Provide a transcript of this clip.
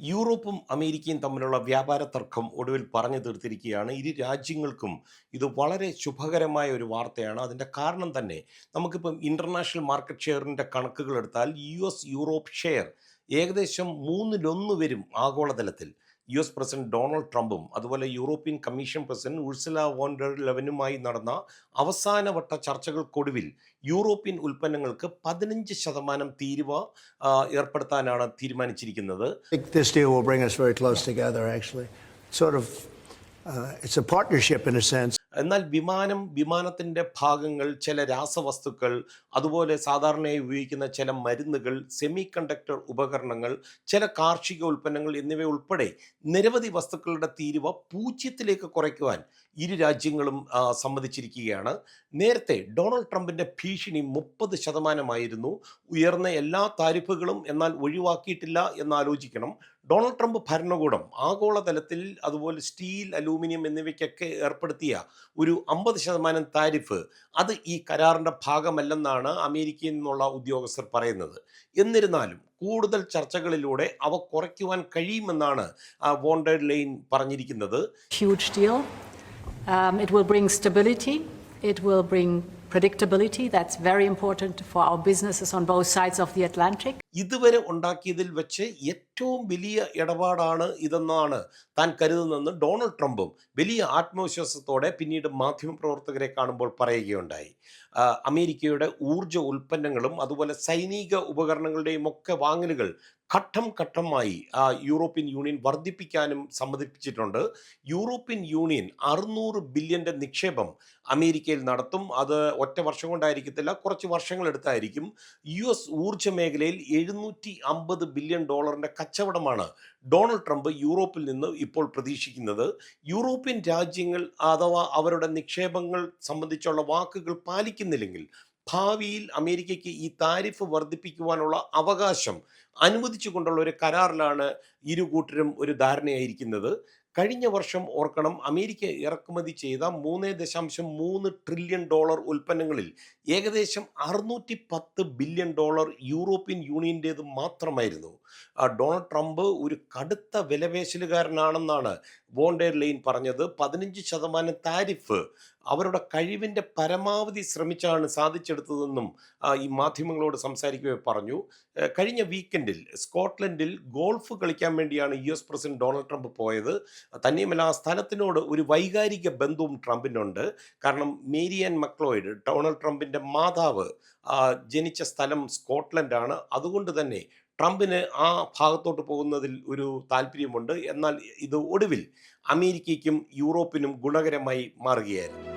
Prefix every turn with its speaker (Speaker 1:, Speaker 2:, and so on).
Speaker 1: യൂറോപ്പും അമേരിക്കയും തമ്മിലുള്ള വ്യാപാര തർക്കം ഒടുവിൽ പറഞ്ഞു തീർത്തിരിക്കുകയാണ്. ഇരു രാജ്യങ്ങൾക്കും ഇത് വളരെ ശുഭകരമായ ഒരു വാർത്തയാണ്. അതിന്റെ കാരണം തന്നെ നമുക്കിപ്പം ഇന്റർനാഷണൽ മാർക്കറ്റ് ഷെയറിന്റെ കണക്കുകൾ എടുത്താൽ യു എസ് യൂറോപ്പ് ഷെയർ ഏകദേശം മൂന്നിലൊന്ന് വരും ആഗോളതലത്തിൽ. യു എസ് പ്രസിഡന്റ് ഡൊണാൾഡ് ട്രംപും അതുപോലെ European commission president Ursula von der ലെവനുമായി നടന്ന അവസാനവട്ട ചർച്ചകൾക്കൊടുവിൽ യൂറോപ്യൻ ഉൽപ്പന്നങ്ങൾക്ക് പതിനഞ്ച് ശതമാനം തീരുവ ഏർപ്പെടുത്താനാണ് തീരുമാനിച്ചിരിക്കുന്നത്.
Speaker 2: Sort of, uh, it's a partnership in a sense.
Speaker 1: എന്നാൽ വിമാനം വിമാനത്തിന്റെ ഭാഗങ്ങൾ ചില രാസവസ്തുക്കൾ അതുപോലെ സാധാരണയായി ഉപയോഗിക്കുന്ന ചില മരുന്നുകൾ സെമി കണ്ടക്ടർ ഉപകരണങ്ങൾ ചില കാർഷിക ഉൽപ്പന്നങ്ങൾ എന്നിവ ഉൾപ്പെടെ നിരവധി വസ്തുക്കളുടെ തീരുവ പൂജ്യത്തിലേക്ക് കുറയ്ക്കുവാൻ ഇരു രാജ്യങ്ങളും സമ്മതിച്ചിരിക്കുകയാണ്. നേരത്തെ ഡൊണാൾഡ് ട്രംപിന്റെ ഭീഷണി മുപ്പത് ശതമാനമായിരുന്നു. ഉയർന്ന എല്ലാ താരിഫുകളും എന്നാൽ ഒഴിവാക്കിയിട്ടില്ല എന്ന് ആലോചിക്കണം ഡൊണാൾഡ് ട്രംപ് ഭരണകൂടം ആഗോളതലത്തിൽ അതുപോലെ സ്റ്റീൽ അലൂമിനിയം എന്നിവയ്ക്കൊക്കെ ഏർപ്പെടുത്തിയ ഒരു അമ്പത് ശതമാനം താരിഫ് അത് ഈ കരാറിന്റെ ഭാഗമല്ലെന്നാണ് അമേരിക്കയിൽ നിന്നുള്ള ഉദ്യോഗസ്ഥർ പറയുന്നത്. എന്നിരുന്നാലും കൂടുതൽ ചർച്ചകളിലൂടെ അവ കുറയ്ക്കുവാൻ കഴിയുമെന്നാണ് വോണ്ടേഡ് ലൈൻ പറഞ്ഞിരിക്കുന്നത്.
Speaker 3: Predictability. That's very important for our businesses on both sides of the Atlantic.
Speaker 1: ഇതുവരെ ഉണ്ടാക്കിയതിൽ വെച്ച് ഏറ്റവും വലിയ ഇടപാടാണ് ഇതെന്നാണ് താൻ കരുതുന്നതെന്ന് ഡൊണാൾഡ് ട്രംപും വലിയ ആത്മവിശ്വാസത്തോടെ പിന്നീട് മാധ്യമപ്രവർത്തകരെ കാണുമ്പോൾ പറയുകയുണ്ടായി അമേരിക്കയുടെ ഊർജ ഉൽപ്പന്നങ്ങളും അതുപോലെ സൈനിക ഉപകരണങ്ങളുടെയും ഒക്കെ വാങ്ങലുകൾ ഘട്ടം ഘട്ടമായി ആ, യൂറോപ്യൻ യൂണിയൻ വർദ്ധിപ്പിക്കാനും സമ്മതിപ്പിച്ചിട്ടുണ്ട്. യൂറോപ്യൻ യൂണിയൻ അറുന്നൂറ് ബില്യന്റെ നിക്ഷേപം അമേരിക്കയിൽ നടത്തും. അത് ഒറ്റ വർഷം കൊണ്ടായിരിക്കത്തില്ല കുറച്ച് വർഷങ്ങളെടുത്തായിരിക്കും യു എസ് ഊർജ മേഖലയിൽ എഴുന്നൂറ്റി അമ്പത് ബില്യൺ ഡോളറിന്റെ കച്ചവടമാണ് ഡൊണാൾഡ് ട്രംപ് യൂറോപ്പിൽ നിന്ന് ഇപ്പോൾ പ്രതീക്ഷിക്കുന്നത്. യൂറോപ്യൻ രാജ്യങ്ങൾ അഥവാ അവരുടെ നിക്ഷേപങ്ങൾ സംബന്ധിച്ചുള്ള വാക്കുകൾ പാലിക്കുന്നില്ലെങ്കിൽ ഭാവിയിൽ അമേരിക്കയ്ക്ക് ഈ താരിഫ് വർദ്ധിപ്പിക്കുവാനുള്ള അവകാശം അനുവദിച്ചുകൊണ്ടുള്ള ഒരു കരാറിലാണ് ഇരു കൂട്ടരും ഒരു ധാരണയായിരിക്കുന്നത്. കഴിഞ്ഞ വർഷം ഓർക്കണം അമേരിക്ക ഇറക്കുമതി ചെയ്ത മൂന്ന് ദശാംശം മൂന്ന് ട്രില്യൺ ഡോളർ ഉൽപ്പന്നങ്ങളിൽ ഏകദേശം അറുന്നൂറ്റി പത്ത് ബില്യൺ ഡോളർ യൂറോപ്യൻ യൂണിയന്റേത് മാത്രമായിരുന്നു. ഡൊണാൾഡ് ട്രംപ് ഒരു കടുത്ത വിലപേശലുകാരനാണെന്നാണ് വോണ്ടേർ ലൈൻ പറഞ്ഞത്. പതിനഞ്ച് ശതമാനം താരിഫ് അവരുടെ കഴിവിന്റെ പരമാവധി ശ്രമിച്ചാണ് സാധിച്ചെടുത്തതെന്നും ഈ മാധ്യമങ്ങളോട് സംസാരിക്കുകയോ പറഞ്ഞു. കഴിഞ്ഞ കഴിഞ്ഞ വീക്കെൻഡിൽ സ്കോട്ട്ലൻഡിൽ ഗോൾഫ് കളിക്കാൻ വേണ്ടിയാണ് U S president Donald Trump പോയത്. തന്നെയുമല്ല ആ സ്ഥലത്തിനോട് ഒരു വൈകാരിക ബന്ധവും ട്രംപിനുണ്ട്. കാരണം മേരി ആൻ മക്ലോയിഡ് ഡൊണാൾഡ് ട്രംപിന്റെ മാതാവ് ജനിച്ച സ്ഥലം സ്കോട്ട്ലൻഡാണ്. അതുകൊണ്ട് തന്നെ ട്രംപിന് ആ ഭാഗത്തോട്ട് പോകുന്നതിൽ ഒരു താല്പര്യമുണ്ട്. എന്നാൽ ഇത് ഒടുവിൽ അമേരിക്കയ്ക്കും യൂറോപ്പിനും ഗുണകരമായി മാറുകയായിരുന്നു.